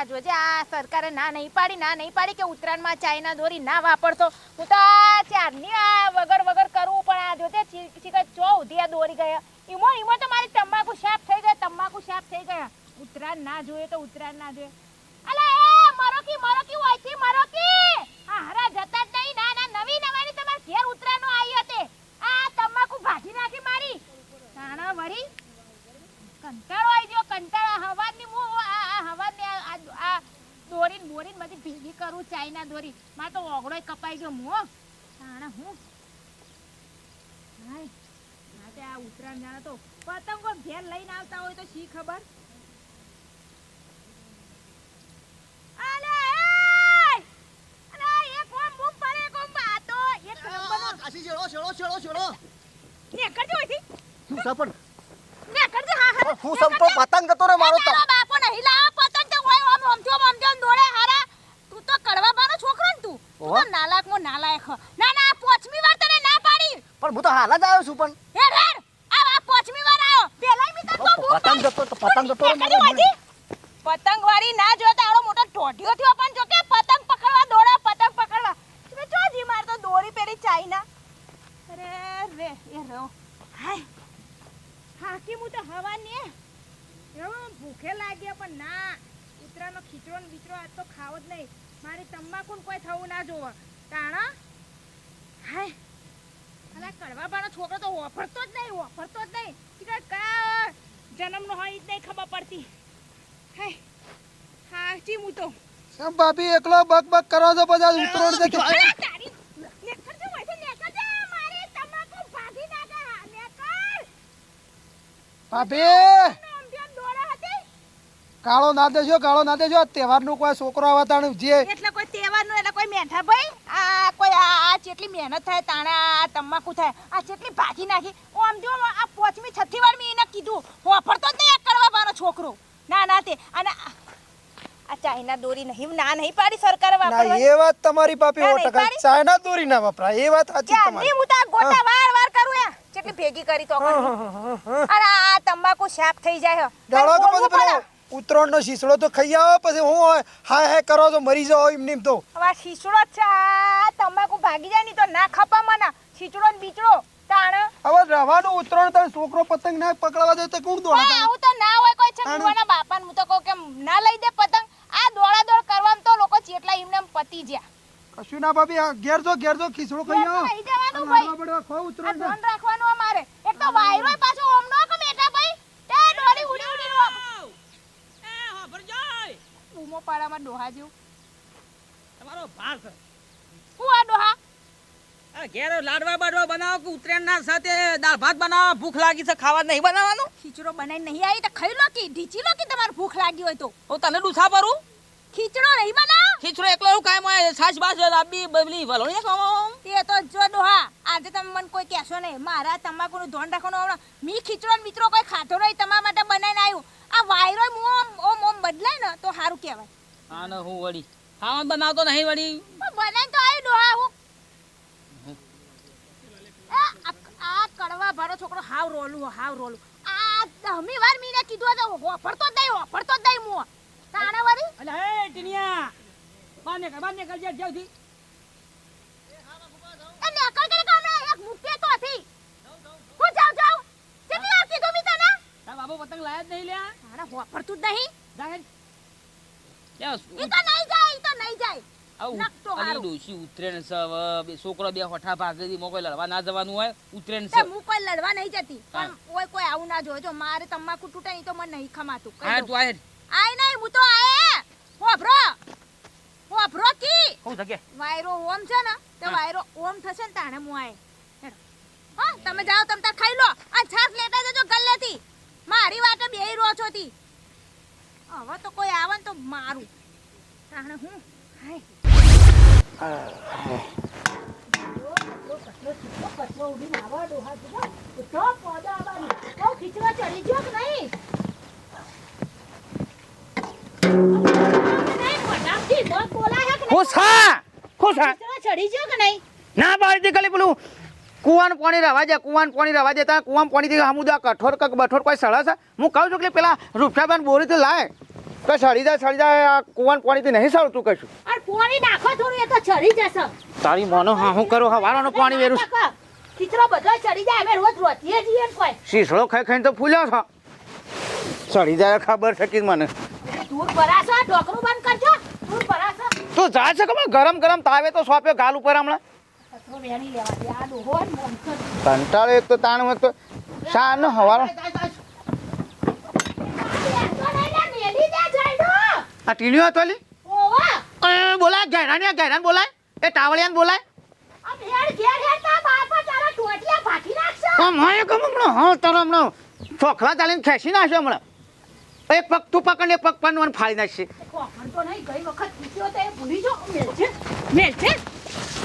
આ જોજે આ સરકારે ના નહીં પાડી, ના નહીં પાડી કે ઉત્તરાયણમાં ચાઇના દોરી ના વાપરશો. હું તો આ ચારની આ વગર વગર કરવું પણ આ જોજે ચીકા ચો ઉધી આ દોરી ગયા. ઈમો ઈમો તો મારી તમાકુ શાપ થઈ ગયા તમાકુ શાપ થઈ ગયા. ઉત્તરાયણ ના જોઈએ તો ઉત્તરાયણ ના જોઈએ. અલા, એ મરોકી મરોકી ઓયથી મરોકી. આ હરા જતા નહીં. ના ના, નવી નવાની તમાર ઘેર ઉત્તરાયણનો આવી હતી. આ તમાકુ ભાજી નાખી મારી. તાણા વળી કંટાળો આવી ગયો, કંટાળો. હવાની દોરીન બોરીને બધી ભેગી કરું ચાઇના દોરી મારે તો ઓગળો કપાઈ ગયો મો તાણા હું હાય માટે આ ઉત્તરાયણ જાણે તો પતંગો ઘેર લઈને આવતા હોય તો શી ખબર કાશી છેડો છેડો છેડો છેડો નેકળજો અહીંથી. શું છે પણ નેકળજો, હા, હા. હું સંતો પતંગ જતો રે મારો તો બાપો નહીં લાવો ઓમજો ઓમજો દોડે હારા. તું તો કડવા બાનો છોકરો ને તું. તું તો નાલાયક મો નાલાયક ના ના પોચમી વાર તને ના પાડી. પણ હું તો હાલ જ આવ્યો છું પણ. હેડ હેડ આ આ પોચમી વાર આવ્યો પેલાય મી તો પતંગ જતો તો પતંગ જતો. પતંગ વાળી ના જોતા આવડો મોટો ટોઢિયો થયો પણ જો કે પતંગ પકડવા દોડા પતંગ પકડવા. તમે જો જી માર તો દોરી પેરી ચાઈના. અરે રે એ રો હાય. હાકી હું તો હવા ને. એવો ભૂખે લાગ્યા પણ ના. ઉતરાનો ખીચડો ને બીચડો આજ તો ખાવો જ નહીં. મારી તમાકુ ને કોઈ થવું ના જોવે. તાણા? હાય. અલા કડવા બાનો છોકરો તો ઓફરતો જ નહીં ઓફરતો જ નહીં. ઈ કયા જન્મનો હોય જ નહીં ખબર પડતી. હાય. હું તો. કેમ ભાભી એકલો બક બક કરો છો બધા ઉતરોડ દે કે કાળો ના દેજો કાળો ના દેજો તહેવારનું કોઈ છોકરો આવતાનું જે એટલે કોઈ તહેવારનું એટલે કોઈ મેઠા ભાઈ? આ કોઈ આ જેટલી મહેનત થાય તાણે આ તમાકુ થાય આ જેટલી ભાગી નાખી આમ જો આ પોચમી છઠ્ઠી વાર મેં એને કીધું હોફરતો તો નહીં આ કરવા બાનો છોકરો. ના ના તે અને આ ચાઇના દોરી નહીં ના નહીં પાડી સરકાર વાપરવા. એ વાત તમારી પાપી ના, ટકા. ચાઇના દોરી ના વપરાય એ વાત સાચી તમારી. હું તો ગોટા વાર વાર કરું યા. જેટલી ભેગી કરી તો અરે આ તમાકુ શાક થઈ જાય હો. તો કે ઉતરોણ શીસડો તો ખાઈ આવો પછી હું હોય હાય હાય કરો તો મરી જાઓ એમ નેમ તો. હવે શીસડો આ તમાકુ ભાગી જાય ની તો ના ખપા મને. શીસડો ને બીચડો તાણ. હવે રવાનો ઉતરોણ તમે છોકરો પતંગ ના પકડવા દે તો કોણ દોડા આવું તો ના હોય કોઈ છે મારા બાપાને હું તો કહું કે ના લઈ દે પતંગ. આ દોડા દોડ કરવામાં તો લોકો ચેટલા એમને એમ પતી જ્યા કશું ના ભાભી ઘેર જો ઘેર જો ખીસડો ખાઈ આવો. ખાઈ જવાનું ભાઈ. બડવા ખો આ ધ્યાન રાખવાનું અમારે. એક તો વાયરો પાછો ઓમ નો કે મેટા ભાઈ? તે દોડી ઉડી ઉડી નો પાડામાં ડોહા જેવું? તમારો ભાર છે. હું આ ડોહા? આ ઘેર લાડવા બાડવા બનાવો કે ઉત્તરાયણના સાથે દાળ ભાત બનાવો? ભૂખ લાગી છે ખાવા નહીં બનાવવાનું? ખીચડો બનાવી નહીં આવી તો ખાઈ લો કે? ઢીચી લો કે તમારે ભૂખ લાગી હોય તો? હું તને ડૂસા ભરું? ખીચડો નહીં બનાવ? ખીચડો એકલો એવું કાયમ હોય છાશ બાશ લાંબી બબલી વલોણી ખાવા તે તો જો ડોહા આજે તમે મને કોઈ કહેશો નહીં. મારા તમાકુનું ધોન રાખવાનું મી ખીચડો ને મિત્રો કોઈ ખાતો નહીં તમારા માટે બનાવીને આવ્યું. આ વાયરો ઓમ ઓમ ઓમ બદલાય ને તો સારું કહેવાય. હા ને હું વળી? હા બનાવતો નહીં વળી. બને તો આવ્યું ડોહા હું આ કડવા ભારો છોકરો હાવ રોલું હો, હાવ રોલું. આ દહમી વાર મીને કીધું હતું હોફડતો જ નહીં હોફડતો જ નહીં મું. તાણે વળી? અલે હે ટીનિયા. બાર નીકળ બાર નીકળ જા જલ્દી એ નેકળ કરી કે હમણાં એક મૂકે તો હતી હું જાઉં જાઉં કેટલી વાર કીધું મી તને તાર પતંગ લાયા જ નહીં લ્યા. તાણે હોફરતું જ નહીં. તો નહીં જાય ઈ તો નહીં જાય. આવું નકતો અલી હારું. ડોશી ઉત્તરાયણ છે છોકરો બે હોઠા ભાગે મોકો લડવા ના જવાનું હોય ઉત્તરાયણ છે હું કોઈ લડવા નહીં જતી પણ કોઈ કોઈ આવું ના જોવે. મારે તમાકુ તૂટે નહીં તો મને નહીં ખમાતું. હા તું આ આય નહીં હું તો આયે. હોભરો. હોભરો કી. હું વાયરો ઓમ છે ને તે વાયરો ઓમ થશે ને તાણે હું આય. હા તમે જાઓ તમે તાર ખાઈ લો. આ છાસ લેતા જજો ગલ્લેથી. મારી વાતે બેહી રહો છો તી. હવે તો કોઈ આવે ને તો મારું. તાણે હું? હાય. ખુશા ખુશા ચડી ગયો કે નહીં? ના પાડતી ખાલી પેલું. કુવાનું પાણી રવા દે કુવાનું પાણી રવા દે ત્યાં કુવાનું પાણીથી હમુદા કઠોર કક બઠોર કોઈ સળસ છે? હું કહું છું કે પેલા રૂપસાબેન બોરી તો લાય. કે સળી જાય સળી જાય આ કુવાનું પાણીથી નહીં સળતું કશું પાણી નાખો થોડું એ તો ચડી જશે. તારી મોનો હા હું કરું હવારનું પાણી વેરું. છું. બધો ચડી જાય અમે રોજ રોતીએ જઈએ કોઈ. શીસડો ખાઈ ખાઈને તો ફૂલ્યો છો. ચડી જાય ખબર છે કે મને. દૂર ભરાશો ઢોકરું બંધ કરજો. દૂર ભરાશો તું જા છે કે ગરમ ગરમ તાવે તો સોંપ્યો ગાલ ઉપર હમણાં. કંટાળો એક તો તાણ એક તો શાન હવારો બેસો નહીં ને, જઈડો. આ ટીણીઓ હતો લી? બોલાય એ ને ગેરાને બોલાય એ ટાવળિયા બોલાય નાખશે. ચોખલા ચાલીને ખેંચી નાખ્યો હમણાં. એક પગ તું પકડ એક પગ પાનવાનું ફાડી નાખશે.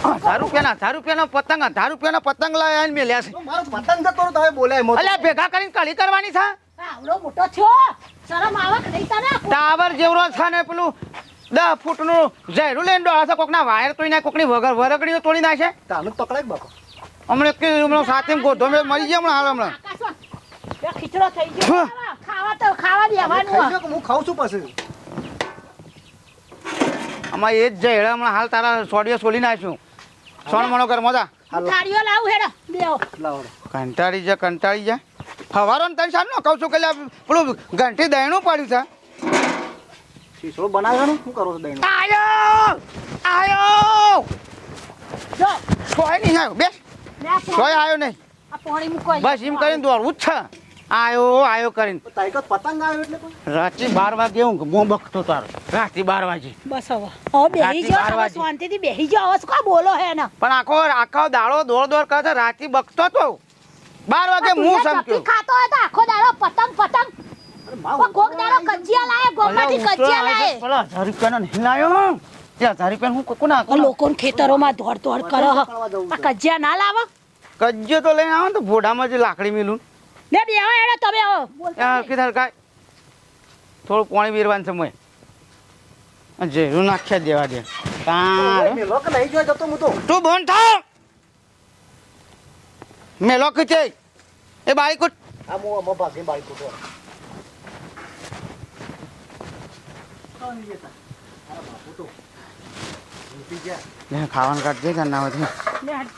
હજાર રૂપિયાના હજાર રૂપિયાનો પતંગ હજાર રૂપિયાનો પતંગ લાવ્યા ને મેલ્યા છે. મારો પતંગ તો બોલાય. અલ્યા ભેગા કરીને કળી કરવાની છે? આવડો મોટો થયો. શરમ આવે નહીં તને? ટાવર જેવડો છે ને પેલું દસ ફૂટનું ઝેરું લઈને ડોળા છે. કોકના વાયર તોડી નાખે કોકની વગર વરગડીઓ તોડી નાખે. તાનું પકડાય કે હમણાં કે હમણાં સાથે ગોધો મેં મરી ગયા હમણાં હાલ હમણાં. ખીચડો થઈ ગયો. ખાવા. ખાવા તો ખાવા દેવાનું ખાઈ લો કે હું ખાઉં છું પછી. અમારે એ જ જઈ હમણાં હાલ તારા સોડિયો સોલી નાખ્યું. સોણ મણો કર મજા. થાળીઓ લાવ હેડો. દેઓ લાવ કંટાળી જા કંટાળી જા. ફવારો ને તને સારું કહું છું કે પેલું ઘંટી દહીણું પડ્યું છે. શીશો બનાવ્યો ને? શું કરો છો દહીં આયો! આયો! જો. કોઈ નહીં આવ્યો બેસ. કોઈ સોય આવ્યો નહીં. બસ એમ કરીને દોડવું જ છે. આયો આયો કરીને. તારીખ પતંગ આવ્યો એટલે રાત્રે બાર વાગે હું મો બખતો તારો. રાત્રે બાર વાગે. બસ હવે. હવે બેહી જાઓ. શાંતિથી બેહી જાઓ. હવે શું બોલો હે ને પણ આખો આખો દાડો દોડ દોડ કરે છે રાત્રે બખતો તો. બાર વાગે હું ચપટી ખાતો હતો આખો દાડો પતંગ પતંગ. અરે માં પણ કોક દાડો કજિયા લાયે ગોમાંથી કજિયા લાયે પેલા હજાર રૂપિયાનો હિલાયો લાયો એ હજાર રૂપિયા હું કોના આ ખેતરોમાં દોડ દોડ કરો આ કજિયા ના લાવો. કજિયો તો લઈને આવો ને તો ભોડામાં જે લાકડી મિલું ને બેહો એડે તમે આવો. કીધા કાય થોડું પાણી બીરવાનું સમય જેરું નાખ્યા દેવા દે. તાર મેલો કે નહીં જોઈ જતો હું તો. તું બોન થા મેલો કીધે એ બાઈક આ મો આમાં ભાગે બાઈક તો ખાવાનું કાઢજે કે ના હોય લે હટ.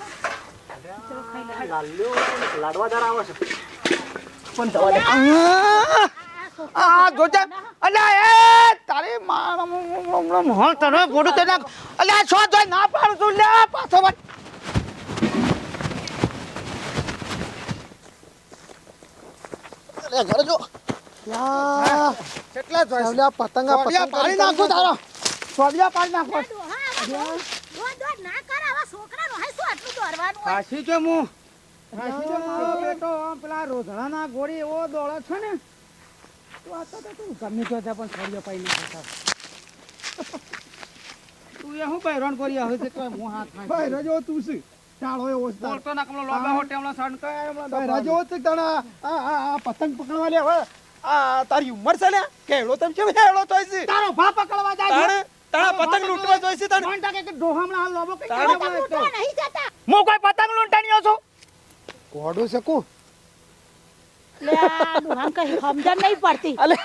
લાડવાદાર આવે છે. પણ જવા દે. આ જોજે. અલ્યા એ તારી મારા મોહન તને ફોટો તે નાખ. અલ્યા છો જોઈ ના પાડું છું લે પાછો વળ. અરે ઘરે જો. યા. કેટલા જોઈશ? આવલ્યા પતંગા સોડિયા પાડી નાખું તારો. સોડિયા પાડી નાખો. ના કર. આવા છોકરાનું હાય શું આટલું દોડવાનું હોય? કાશી છે હું રાશિદો મારો બેટો આમ પેલા રોધડાના ગોળી એવો દોડે છે ને. તું આ તો તો તું ગમે તો ત્યાં પણ સોડિયો પાડી નાખે તું એ હું બૈરોન કરી આવે છે? તો હું હાથ નાખી? ભાઈ તું છે ચાળો એવો બોલતો ના કમલો લોબા હોટે હમણાં સણકાય હમણાં ભાઈ રજો છે આ આ આ પતંગ પકડવા લે હવે. આ તારી ઉંમર છે ને? કેળો તમે કેમ કેળો તો છે? તારો ભા પકડવા જાય તાણે તારા પતંગ લૂંટવા જોઈ છે તને ઘંટા કે ડોહામણા હાલ લોબો કે તારે પતંગ લૂંટવા નહીં જતા. હું કોઈ પતંગ લૂંટાણીઓ છું? કોડું છે કો લે આ ડોહાને કઈ સમજણ નહીં પડતી. અલે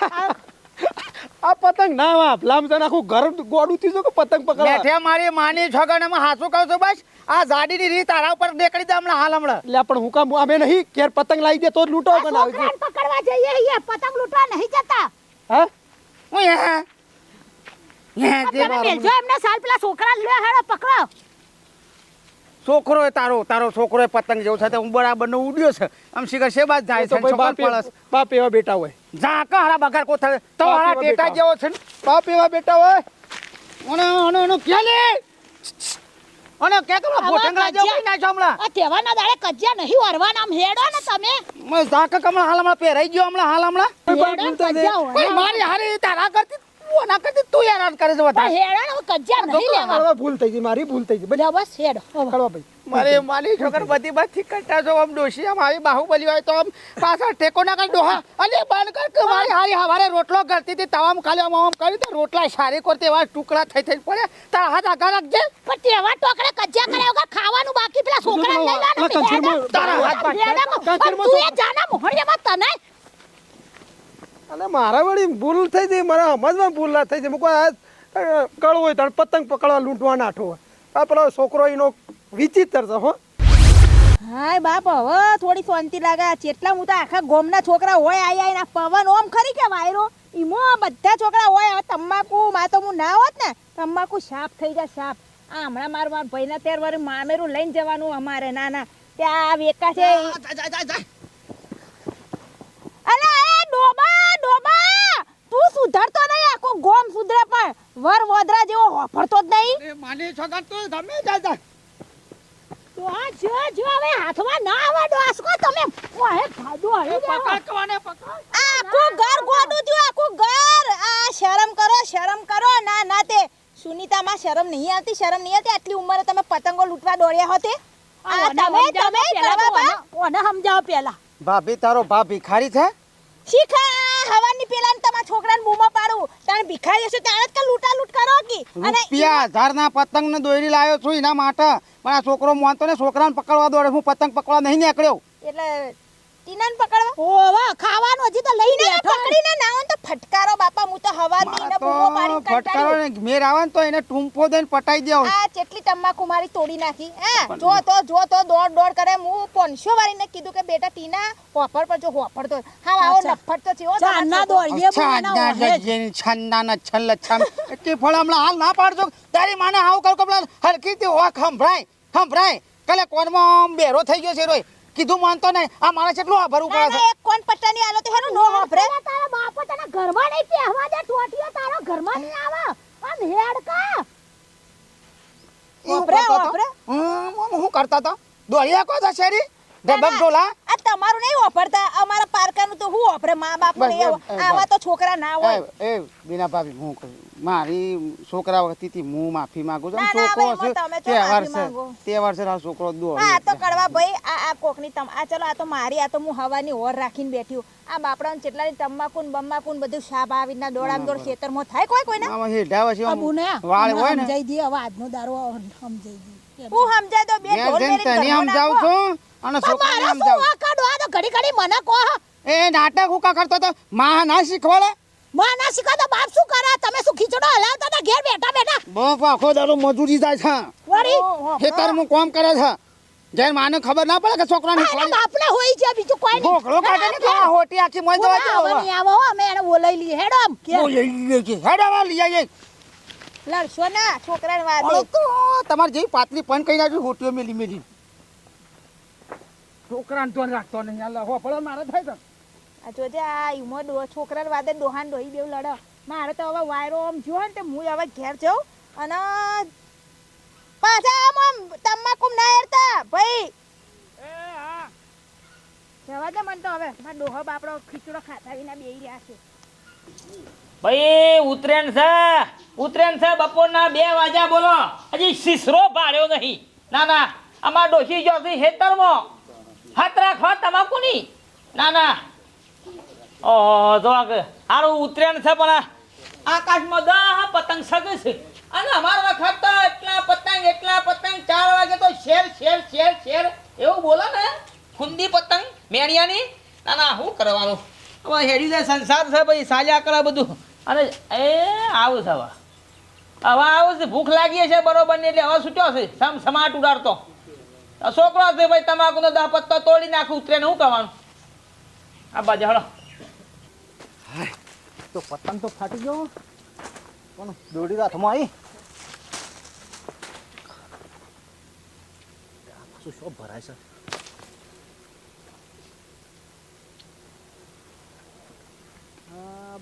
આ પતંગ ના વાપ. લામ તને આખું ઘર ગોડું થી જો કે પતંગ પકડવા? બેઠે મારી માની છગનમાં હાસું કહું છું બસ. આ જાડીની રીત તારા ઉપર દેખડી દે હમણાં હાલ હમણાં. લે પણ હું કામ અમે નહીં. કેર પતંગ લાવી દે તો લૂંટો બનાવી દે પકડવા જઈએ એ પતંગ લૂંટવા નહીં જતા. હા? હું હે હે જે તમે જો એમને સાલ પેલા છોકરા લે હેડો પકડો. છોકરો એ તારો તારો છોકરો એ પતંગ જેવો છે હું બરાબર નો ઉડ્યો છે. આમ શિખર છે બાદ જાય છે બાપ બાપ એવા બેટા હોય. જા કા હારા બગાર કો થાય તો હારા ટેટા જેવો છે બાપ એવા બેટા હોય. ઓને ઓને ઓને કે લે? ઓને કે તો આવા જેવો કઈ નાખ્યો હમણાં? આ કહેવાના દાડે કજ્યા નહીં વરવાના આમ હેડો ને તમે. મે જા કા હમણાં હાલ હમણાં પહેરાઈ ગયો હમણાં હાલ હમણાં. મારી હારી તારા કરતી એના કરતી તું હેરાન કરે છે વધારે હેડો હવે કજ્જા નહીં લેવા. હવે ભૂલ થઈ ગઈ મારી ભૂલ થઈ ગઈ. બધા બસ હેડો કરવા ભાઈ. મારી માની છોકર બધી બધી કરતા જો આમ ડોશી આમ આવી બાહુબલી હોય તો આમ પાછા ટેકો ના કર. ડોહા અલે બંધ કર કે મારી હારી હવારે રોટલો કરતી હતી તવામ ખાલી આમ આમ કરી તો રોટલા સારી કરતી એવા ટુકડા થઈ થઈ પડે તારા હાથ આગળ રાખજે. પણ તેવા ટોકડા કજ્જા કરે વગર ખાવાનું બાકી પેલા છોકરા લઈ લો. તારા હાથ બાકી. તું એ જાના મોહણિયામાં તને અને મારા વળી ભૂલ થઈ જઈ મારા સમજમાં ભૂલ ના થઈ જાય. મૂકો આ કળવો હોય તણ પતંગ પકડવા લૂંટવા નાઠો હોય. આ પેલો છોકરો એનો વિચિત્ર છે હો. હાય બાપ હવે થોડી શાંતિ લાગે. જેટલા હું તો આખા ગોમના છોકરા હોય આઈ આઈ ના પવન ઓમ ખરી કે વાયરો? ઈમો બધા છોકરા હોય હવે તમાકુ માં તો હું ના હોત ને તમાકુ સાફ થઈ જાય સાફ આ હમણાં મારું મારા ભાઈના તેર વારે મામેરું લઈને જવાનું અમારે ના ના. ત્યાં વેકા છે. ઈ- જા, જા, જા, જા. અલા એ ડોબા! ડોબા તું સુધરતો નહીં આખો ગોમ સુધરે પણ. વર વોદરા જેવો હોફરતો જ નહીં. એ માની છોકરા તું તમે જા જા તો આ જો જો હવે હાથમાં ના આવે ડોસકો તમે. ઓહે ભાડો હે. પકડ કોને પકડ. આખું ઘર ગોડું થયું આખો ઘર. આ શરમ કરો શરમ કરો. ના ના તે સુનીતામાં શરમ નહીં આવતી શરમ નહીં આવતી. આટલી ઉંમરે તમે પતંગો લૂંટવા દોડ્યા હોતે. આ તમે તમે કરવા બા. ઓને સમજાવો પેલા ભાભી તારો ભાભી ભિખારી છે? શીખા. હવાની પેલા તમારા છોકરાને બૂમો પાડું. તારે ભિખારી હશે ત્યારે જ કે લૂંટા લૂંટ કરો કે? અને રૂપિયા હજારના પતંગ ને દોરી લાવ્યો છું એના માટે. પણ આ છોકરો માનતો ને છોકરાને પકડવા દોડે હું પતંગ પકડવા નહીં નીકળ્યો. એટલે ટીનાને પકડવા? ઓવા ખાવાનું હજી તો લઈ પકડીને ના તો ફટકારો બાપા હું તો હવાની ને બૂમો પાડીને ફટકારો ને મેર આવન તો એને ટૂંપો દઈને પટાઈ દેવ આ ચેટલી તમાકુ મારી તોડી નાખી હા? જો તો જો તો દોડ દોડ કરે. હું પોનશો વાળીને કીધું કે બેટા ટીના હોફર પર જો હોફર તો હા આવો નફટ તો છે તમારો છોકરો. દોડીએ બોલાના ઓહે જ. છન્ના છલ્લ છમ. એટલી ફળ હમણાં હાલ ના પાડજો. તારી માને આવું કર કપડા હલકી તે હોક હંભરાય હંભરાય કલે કોનમાં બેરો થઈ ગયો છે રોય. કીધું માનતો નહીં. આ મારે કેટલું આભરવું ના પડે ના એક કોણ પટ્ટાની આલો તો હેરું નો હોફરે તારા બાપો તને ઘરમાં નહીં પહેવા દે ટોટીઓ તારો ઘરમાં નહીં આવે. આમ હોભરે, કરતો હતો? હોભરે. હમ, હું કરતા તો દોડિયા કો શેરી? ડબક ડોલા આ તમારું નહીં વાપરતા. અમારા પારકાનું તો હું વાપરે? મા બાપ. આવા તો છોકરા ના હોય. એ એ બીના ભાભી હું કહું. મારી છોકરા વખતથી હું માફી માંગુ છું. છોકરો છે તહેવાર છે તહેવાર છે આ છોકરો દો આ તો કડવા ભાઈ આ આ કોકની તમ આ ચલો આ તો મારી આ તો હું હવાની ઓર રાખીને બેઠી આ બાપડાને જેટલાની તમાકુ ને બમ્માકુ ને બધું શાબ આવીને દોડામ દોડ ખેતરમાં થાય કોઈ કોઈને? આમાં અબુ ને વાળ હોય ને. સમજાઈ દે હવે આજનો દારો સમજાઈ દે. હું સમજાય તો બે ઢોર મેરી તને ઘરમાં છું? અને છોકરાને સમજાવ. આ કાડો આ તો ઘડી ઘડી મને કો એ નાટક હુકા કરતો તો માં ના શીખવાડે? માં ના શીખો તો બાપ શું કરે? તમે શું ખીચડો હલાવતા ને ઘેર બેઠા બેઠા. બાપ આખો દાડો મજૂરી જાય છે. વળી? ખેતર ખેતરમાં કામ કરે છે. જેન માને ખબર ના પડે કે છોકરાને એના બાપને હોય છે બીજું કોઈ નહીં. ભોગળો કાઢે ને ખાવા હોટી આખી મોય દવા હવે દેવા આવો અમે એને બોલાઈ લઈએ. હેડો આમ ઘેર. હેડ હવે લઈ આવીએ. લડશો ના છોકરાને વાદે તો તમારે જેવી પાતળી પણ કઈ નાખ્યું હોટીઓ મેલી મેલી. છોકરાને તો રાખતો નહીં. અલ્લા હો પડે મારે થાય છે આ જોજે આ ઈમો ડો છોકરાને વાદે ડોહાન ડોહી બેવ લડો. મારે તો હવે વાયરો આમ જો ને તે હું હવે ઘેર જાઉં અને પાછા આમ આમ તમાકુ ના હેરતા. ભાઈ! જવા દે મને તો હવે. મારા ડોહો બાપડો ખીચડો ખાતા વિના બેહી રહ્યા છે. ભાઈ ઉતરેણ છે. ઉતરેણ છે બપોરના બે વાગ્યા બોલો. હજી શીશરો પાડ્યો નહીં. ના ના. અમાર ડોસી જો છે હેતરમાં હાથ રાખવા તમાકુની? ના ના. ઓહો જો કે હારું ઉત્તરાયણ છે પણ આકાશમાં દહ પતંગ સગે છે. અને અમાર વખત એટલા પતંગ એટલા પતંગ, ચાર વાગે તો શેર શેર શેર શેર. એવું બોલો ને, ખુંદી પતંગ મેણિયાની ના ના શું કરવાનું? હવે હેડી સંસાર છે ભાઈ સાજા કરે બધું. અને એ આવું છે હવે. હવે ભૂખ લાગી છે બરોબર ને એટલે હવે છૂટ્યો છે. સમ, સમાટ ઉડાડતો. છોકરો છે ભાઈ, તમાકુનો દહ પત્તો તોડી નાખું ઉતરે શું કરવાનું? આ બાજુ હળો. તો પતંગ તો ફાટી ગયો. પણ દોડી હાથમાં આવી. શું શોપ ભરાય છે?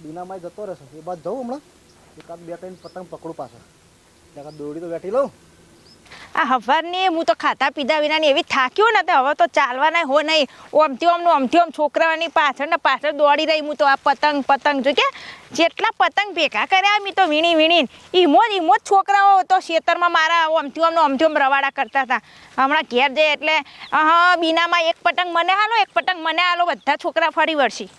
બીનામાં જતો રહેશે. એ બાદ જવું હમણાં. એકાદ બે ત્રણ પતંગ પકડું પાછળ એકાદ દોડી તો બેઠી લઉં. આ હવારની હું તો ખાતા પીધા વિનાની એવી થાક્યું ને તો હવે તો ચાલવાના હો નહીં. ઓમથી ઓમનું, ઓમથી ઓમ છોકરાઓની પાછળ ને પાછળ દોડી રહી હું તો આ પતંગ પતંગ જો કે જેટલા પતંગ ભેગા કર્યા મી તો વીણી, વીણીને. ઈમો જ ઈમો જ છોકરાઓ તો ખેતરમાં મારા ઓમથી ઓમનું, ઓમથી ઓમ રવાડા કરતા હતા. હમણાં ઘેર જાય એટલે હા બીનામાં એક પતંગ મને હાલો, એક પતંગ મને હાલો, બધા છોકરા ફરી વળશી.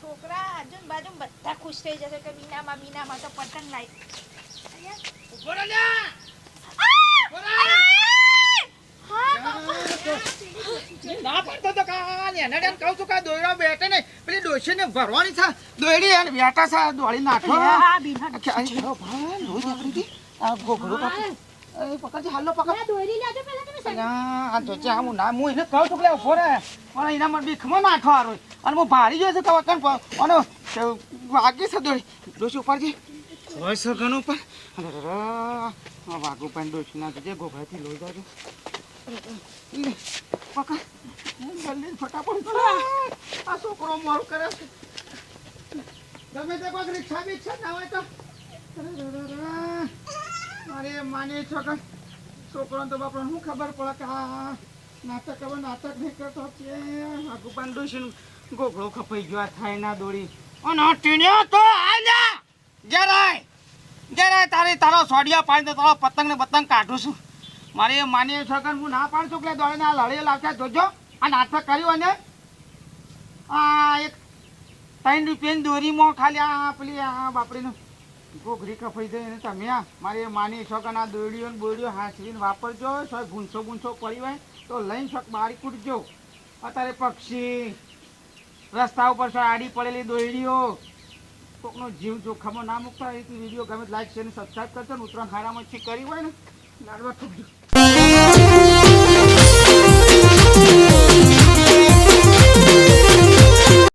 છોકરા આજુ બાજુ બધા ખુશ થઈ જશે કે બીનામાં બીનામાં તો પતંગ લાવી ના તો કા નેનાડે કહું છું કા દોયરો બેઠે ને ડોશીને ભરવાની છે દોયડી એને બેઠા છે દોડી નાખો. પકડજે, હાલો પકડ. દોરી લેજો પેલા આ જોજે, આ હું ના- હું એને કહું છું કે લે પણ એના મને બીખમાં નાખો હારો. અને હું ભારી છું તો પ- અને તે વાગી છે દોડી. ડોશી ઉપરજી. હોય છે ઘણું ઉપર. વાઘું પણ ડોસી ના જોજે, ઘોઘરાથી લઈ જાજો. લે, જલ્દી ફટાફટ આ છોકરો મોર કરે છે. ગમે તે કોઈ રિક્ષા બિક્ષા ના હોય તો. અરે માને છોકરા છોકરો તો બાપરા શું ખબર પડે કે આ નાટક હવે નાટક નહીં કરતો કે વાઘુ પણ ડોસી ગોગળો ખપાઈ ગયો થાય ના દોડી અને ટીણ્યો તો આજા જરાય. જરાય તારે તારો સોડિયા પાડી દે, તારો પતંગ ને પતંગ કાઢું છું. મારી માની છોકર હું ના પાડું છું કે દોડીને આ લડી લાવતા જોજો, આ નાટક કર્યું અને આ એક ત્રણ રૂપિયાની દોરીમાં ખાલી આ પેલી, આ બાપડીનું ઘોઘરી કપાઈ જાય તમે આ. મારી માની છોકરા આ દોડીઓ ને બોડીઓ હાંસવીને વાપરજો. સોય ભૂંસો ભૂંસો પડી હોય તો લઈને શોખ બારી કૂટજો. અત્યારે પક્ષી રસ્તા ઉપર આડી પડેલી દોડીઓ કોકનો જીવ જોખમો ના મૂકતા હોય વીડિયો ગમે લાઈક અને સબસ્ક્રાઈબ કરજો ને ઉત્તરાયણ હારામાં કરી હોય ને, લાડવા ઠૂકજો.